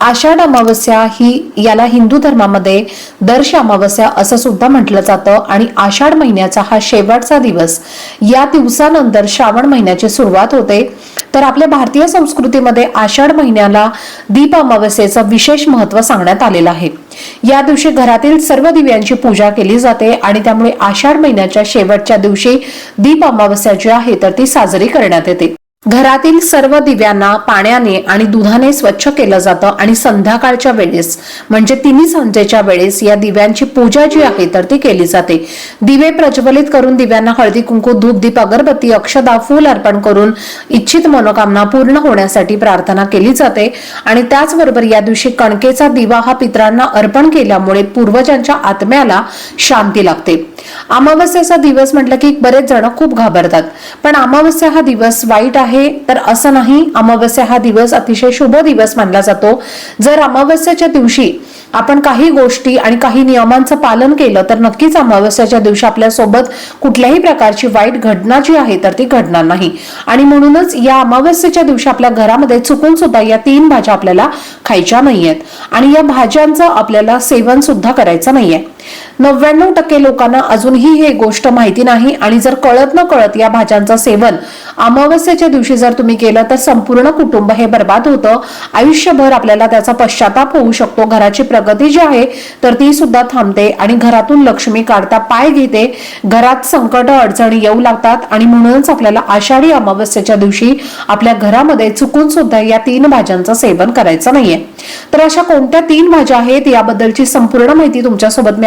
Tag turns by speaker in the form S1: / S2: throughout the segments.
S1: आषाढ अमावस्या ही याला हिंदू धर्मामध्ये दर्श अमावस्या असं सुद्धा म्हटलं जातं आणि आषाढ महिन्याचा हा शेवटचा दिवस. या दिवसानंतर श्रावण महिन्याची सुरुवात होते. तर आपल्या भारतीय संस्कृतीमध्ये आषाढ महिन्याला दीप अमावस्येचं विशेष महत्त्व सांगण्यात आलेलं आहे. या दिवशी घरातील सर्व दिव्यांची पूजा केली जाते आणि त्यामुळे आषाढ महिन्याच्या शेवटच्या दिवशी दीप अमावस्या जी आहे तर ती साजरी करण्यात येते. घरातील सर्व दिव्यांना पाण्याने आणि दुधाने स्वच्छ केलं जातं आणि संध्याकाळच्या वेळेस म्हणजे तिन्ही संजेच्या वेळेस या दिव्यांची पूजा जी आहे तर ती केली जाते. दिवे प्रज्वलित करून दिव्यांना हळदी कुंकू धूप दीप अगरबत्ती अक्षदा फूल अर्पण करून इच्छित मनोकामना पूर्ण होण्यासाठी प्रार्थना केली जाते. आणि त्याचबरोबर या दिवशी कणकेचा दिवा हा पित्रांना अर्पण केल्यामुळे पूर्वजांच्या आत्म्याला शांती लागते. अमावस्येचा दिवस म्हटलं की बरेच जण खूप घाबरतात. पण अमावस्या हा दिवस वाईट आहे तर असं नाही अमावस्या हा दिवस अतिशय शुभ दिवस मानला जातो. जर अमावस्याच्या दिवशी आपण काही गोष्टी आणि काही नियमांचं पालन केलं तर नक्कीच अमावस्याच्या दिवशी आपल्यासोबत कुठल्याही प्रकारची वाईट घटना जी आहे तर ती घडणार नाही. आणि म्हणूनच या अमावस्येच्या दिवशी आपल्या घरामध्ये चुकून सुद्धा या तीन भाज्या आपल्याला खायच्या नाहीयेत. आणि या भाज्यांचं आपल्याला सेवन सुद्धा करायचं नाहीये. नव्याण्णव टक्के लोकांना अजूनही हे गोष्ट माहिती नाही आणि जर कळत न कळत या भाज्यांचं सेवन अमावस्येच्या दिवशी जर तुम्ही केलं तर संपूर्ण कुटुंब हे बर्बाद होतं. आयुष्यभर आपल्याला त्याचा पश्चाताप होऊ शकतो. घराची प्रगती जी आहे तर ती सुद्धा थांबते आणि घरातून लक्ष्मी काढता पाय घेते. घरात संकट अडचणी येऊ लागतात आणि म्हणूनच आपल्याला आषाढी अमावस्येच्या दिवशी आपल्या घरामध्ये चुकून सुद्धा या तीन भाज्यांचं सेवन करायचं नाहीये. तर अशा कोणत्या तीन भाज्या आहेत? याबद्दलची संपूर्ण माहिती तुमच्यासोबत मी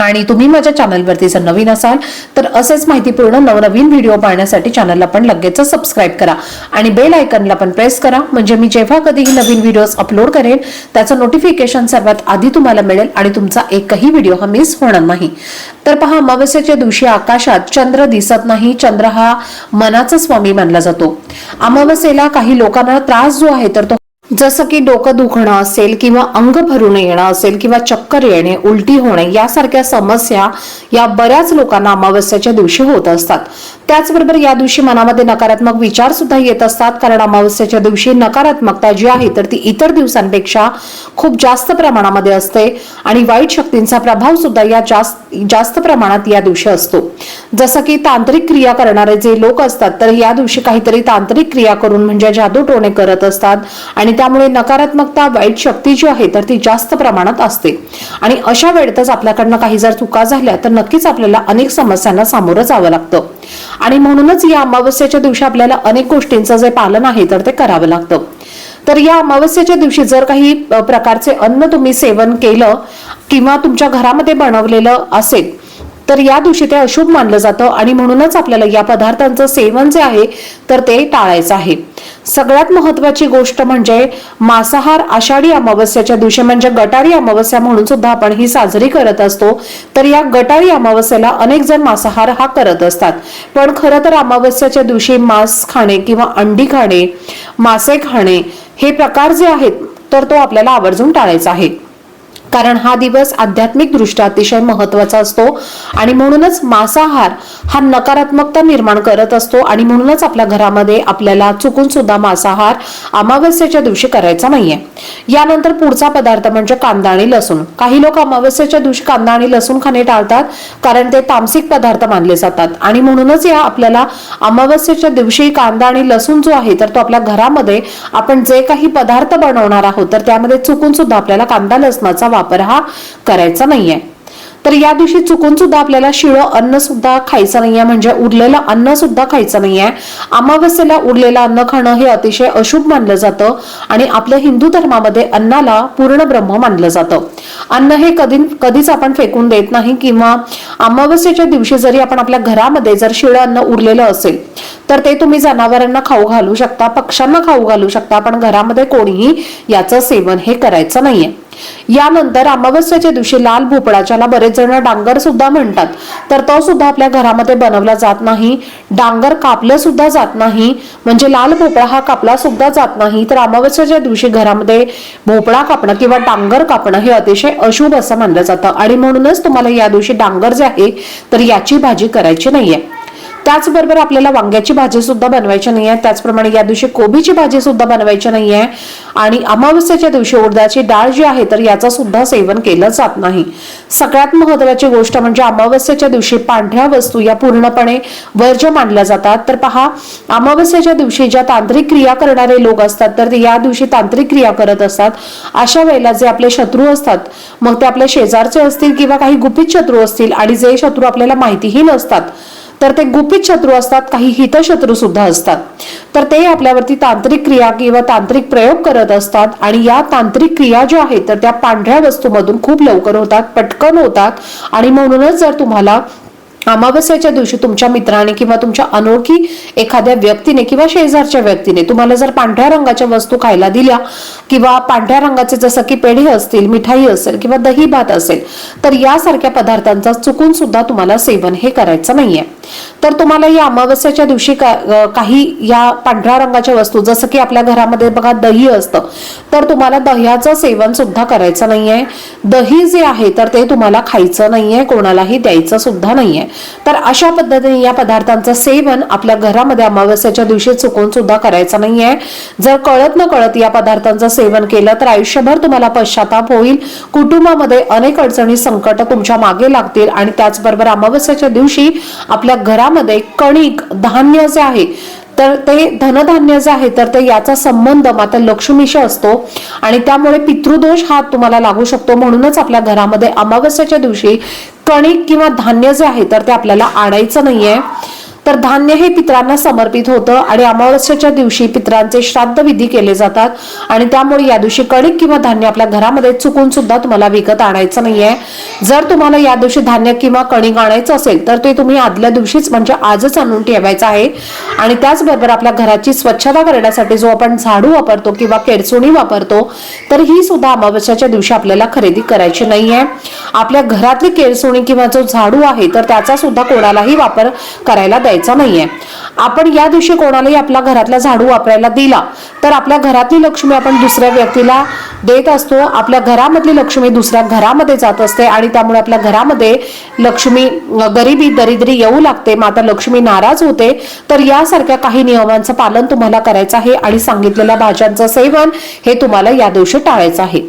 S1: आणि तुम्ही माझ्या चॅनलवरती जर नवीन असाल तर असेच माहितीपूर्ण नवनवीन व्हिडिओ पाहण्यासाठी चॅनलला पण लगेच सबस्क्राईब करा. आणि बेल आयकनला पण प्रेस करा. म्हणजे मी जेव्हा कधीही नवीन व्हिडिओज अपलोड करेन त्याचं नोटिफिकेशन सर्वात आधी तुम्हाला मिळेल आणि तुमचा एकही व्हिडिओ हा मिस होणार नाही. तर पहा अमावस्येच्या दिवशी आकाशात चंद्र दिसत नाही. चंद्र हा मनाचा स्वामी मानला जातो. अमावस्येला काही लोकांना त्रास जो आहे तर तो जसं की डोकं दुखणं असेल किंवा अंग भरून येणं असेल किंवा चक्कर येणे उलटी होणे यासारख्या समस्या या बऱ्याच लोकांना अमावस्याच्या दिवशी होत असतात. त्याचबरोबर या दिवशी मनामध्ये नकारात्मक विचार सुद्धा येत असतात. कारण अमावस्याच्या दिवशी नकारात्मकता जी आहे तर ती इतर दिवसांपेक्षा खूप जास्त प्रमाणामध्ये असते आणि वाईट शक्तींचा प्रभाव सुद्धा या जास्त जास्त प्रमाणात या दिवशी असतो. जसं की तांत्रिक क्रिया करणारे जे लोक असतात तर या दिवशी काहीतरी तांत्रिक क्रिया करून म्हणजे जादू टोणे करत असतात. आणि त्यामुळे नकारात्मकता वाईट शक्ती जी आहे तर ती जास्त प्रमाणात असते. आणि अशा वेळेतच आपल्याकडनं काही जर चुका झाल्या तर नक्कीच आपल्याला अनेक समस्यांना सामोरं जावं लागतं. आणि म्हणूनच या अमावस्याच्या दिवशी आपल्याला अनेक गोष्टींचं जे पालन आहे तर ते करावं लागतं. तर या अमावस्येच्या दिवशी जर काही प्रकारचे अन्न तुम्ही सेवन केलं किंवा तुमच्या घरामध्ये बनवलेलं असेल तर या दिवशी ते अशुभ मानलं जातं आणि म्हणूनच आपल्याला या पदार्थांचं सेवन जे आहे तर ते टाळायचं आहे. सगळ्यात महत्वाची गोष्ट म्हणजे मांसाहार आषाढी अमावस्याच्या दिवशी म्हणजे गटारी अमावस्या म्हणून सुद्धा आपण ही साजरी करत असतो. तर या गटारी अमावस्येला अनेक जण मांसाहार हा करत असतात. पण खरं तर अमावस्याच्या दिवशी मांस खाणे किंवा अंडी खाणे मासे खाणे हे प्रकार जे आहेत तर तो आपल्याला आवर्जून टाळायचा आहे. कारण हा दिवस आध्यात्मिक दृष्ट्या अतिशय महत्त्वाचा असतो. आणि म्हणूनच मांसाहार हा नकारात्मकता निर्माण करत असतो. आणि म्हणूनच आपल्या घरामध्ये आपल्याला चुकून सुद्धा मांसाहार अमावस्येच्या दिवशी करायचा नाहीये. यानंतर पुढचा पदार्थ म्हणजे कांदा आणि लसूण. काही लोक अमावस्येच्या दिवशी कांदा आणि लसूण खाणे टाळतात कारण ते तामसिक पदार्थ मानले जातात. आणि म्हणूनच या आपल्याला अमावस्येच्या दिवशी कांदा आणि लसूण जो आहे तर तो आपल्या घरामध्ये आपण जे काही पदार्थ बनवणार आहोत तर त्यामध्ये चुकून सुद्धा आपल्याला कांदा लसणाचा वापर हा करायचा नाहीये. तर या दिवशी चुकून सुद्धा आपल्याला शिळं अन्न सुद्धा खायचं नाहीये म्हणजे उरलेलं अन्न सुद्धा खायचं नाहीये. अमावस्येला उरलेलं अन्न खाणं हे अतिशय अशुभ मानलं जातं आणि आपल्या हिंदू धर्मामध्ये अन्नाला पूर्ण ब्रह्म मानलं जातं. अन्न हे कधी कधीच आपण फेकून देत नाही किंवा अमावस्येच्या दिवशी जरी आपण आपल्या घरामध्ये जर शिळं अन्न उरलेलं असेल तर ते तुम्ही जनावरांना खाऊ घालू शकता पक्ष्यांना खाऊ घालू शकता पण घरामध्ये कोणीही याचं सेवन हे करायचं नाहीये. यानंतर अमावस्याच्या दिवशी लाल भोपळा ज्याला बरेच जण डांगर सुद्धा म्हणतात. तर तो सुद्धा आपल्या घरामध्ये बनवला जात नाही डांगर कापलं सुद्धा जात नाही म्हणजे लाल भोपळा हा कापला सुद्धा जात नाही. तर अमावस्याच्या दिवशी घरामध्ये भोपळा कापणं किंवा डांगर कापणं हे अतिशय अशुभ असं मानलं जातं. आणि म्हणूनच तुम्हाला या दिवशी डांगर जे आहे तर याची भाजी करायची नाहीये. त्याचबरोबर आपल्याला वांग्याची भाजी सुद्धा बनवायची नाहीये. त्याचप्रमाणे या दिवशी कोबीची भाजी सुद्धा बनवायची आहे आणि अमावस्याच्या दिवशी उडदाची डाळ जी आहे तर याचा सुद्धा सेवन केलं जात नाही. सगळ्यात महत्वाची गोष्ट म्हणजे अमावस्याच्या दिवशी पांढऱ्या वस्तू या पूर्णपणे वर्ज्य मानल्या जातात. तर पहा अमावस्याच्या दिवशी ज्या तांत्रिक क्रिया करणारे लोक असतात तर ते या दिवशी तांत्रिक क्रिया करत असतात. अशा वेळेला जे आपले शत्रू असतात मग ते आपल्या शेजारचे असतील किंवा काही गुपित शत्रू असतील आणि जे शत्रू आपल्याला माहितीही नसतात तर ते गुपित शत्रू असतात काही हितशत्रू सुद्धा असतात. तर ते आपल्यावरती तांत्रिक क्रिया किंवा तांत्रिक प्रयोग करत असतात आणि या तांत्रिक क्रिया ज्या आहेत तर त्या पांढऱ्या वस्तूमधून खूप लवकर होतात पटकन होतात आणि म्हणूनच जर तुम्हाला अमावस्याच्या दिवशी तुमच्या मित्राने किंवा तुमच्या अनोळखी एखाद्या व्यक्तीने किंवा शेजारच्या व्यक्तीने तुम्हाला जर पांढऱ्या रंगाच्या वस्तू खायला दिल्या किंवा पांढऱ्या रंगाचे जसं की पेढे असतील मिठाई असेल किंवा दही भात असेल तर यासारख्या पदार्थांचा चुकून सुद्धा तुम्हाला सेवन हे करायचं नाहीये. तर तुम्हाला या अमावस्याच्या दिवशी का- काही या पांढऱ्या रंगाच्या वस्तू जसं की आपल्या घरामध्ये बघा दही असतं तर तुम्हाला दह्याचं सेवन सुद्धा करायचं नाहीये. दही जे आहे तर ते तुम्हाला खायचं नाहीये कोणालाही द्यायचं सुद्धा नाहीये. तर अशा पद्धतीने या पदार्थांचं सेवन आपल्या घरामध्ये अमावस्याच्या दिवशी चुकून सुद्धा करायचं नाहीये. जर कळत न कळत या पदार्थांचं सेवन केलं तर आयुष्यभर तुम्हाला पश्चाताप होईल. कुटुंबामध्ये अनेक अडचणी संकट तुमच्या मागे लागतील आणि त्याचबरोबर अमावस्याच्या दिवशी आपल्या घरामध्ये कणिक धान्य जे आहे तर ते धनधान्य जे आहे तर ते याचा संबंध माता लक्ष्मीशी असतो. आणि त्यामुळे पितृदोष हा तुम्हाला लागू शकतो. म्हणूनच आपल्या घरामध्ये अमावस्याच्या दिवशी कणिक किंवा धान्य जे आहे तर ते आपल्याला आणायचं नाहीये. तर धान्य हे पित्रांना समर्पित होतं आणि अमावस्याच्या दिवशी पित्रांचे श्राद्ध विधी केले जातात. आणि त्यामुळे या दिवशी कणिक किंवा धान्य आपल्या घरामध्ये चुकून सुद्धा तुम्हाला विकत आणायचं नाहीये. जर तुम्हाला या दिवशी धान्य किंवा कणिक आणायचं असेल तर ते तुम्ही आदल्या दिवशीच म्हणजे आजच आणून ठेवायचं आहे. आणि त्याचबरोबर आपल्या घराची स्वच्छता करण्यासाठी जो आपण झाडू वापरतो किंवा केडसुणी वापरतो तर ही सुद्धा अमावस्याच्या दिवशी आपल्याला खरेदी करायची नाहीये. आपल्या घरातली केळसुणी किंवा जो झाडू आहे तर त्याचा सुद्धा कोणालाही वापर करायला द्यायचा नाहीये. आपण या दिवशी कोणालाही आपल्या घरातला झाडू वापरायला दिला तर आपल्या घरातली लक्ष्मी आपण दुसऱ्या व्यक्तीला देत असतो. आपल्या घरामधली लक्ष्मी दुसऱ्या घरामध्ये जात असते आणि त्यामुळे आपल्या घरामध्ये लक्ष्मी गरिबी दरिद्री येऊ लागते माता लक्ष्मी नाराज होते तर यासारख्या काही नियमांचं पालन तुम्हाला करायचं आहे आणि सांगितलेल्या भाज्यांचं सेवन हे तुम्हाला या दिवशी टाळायचं आहे.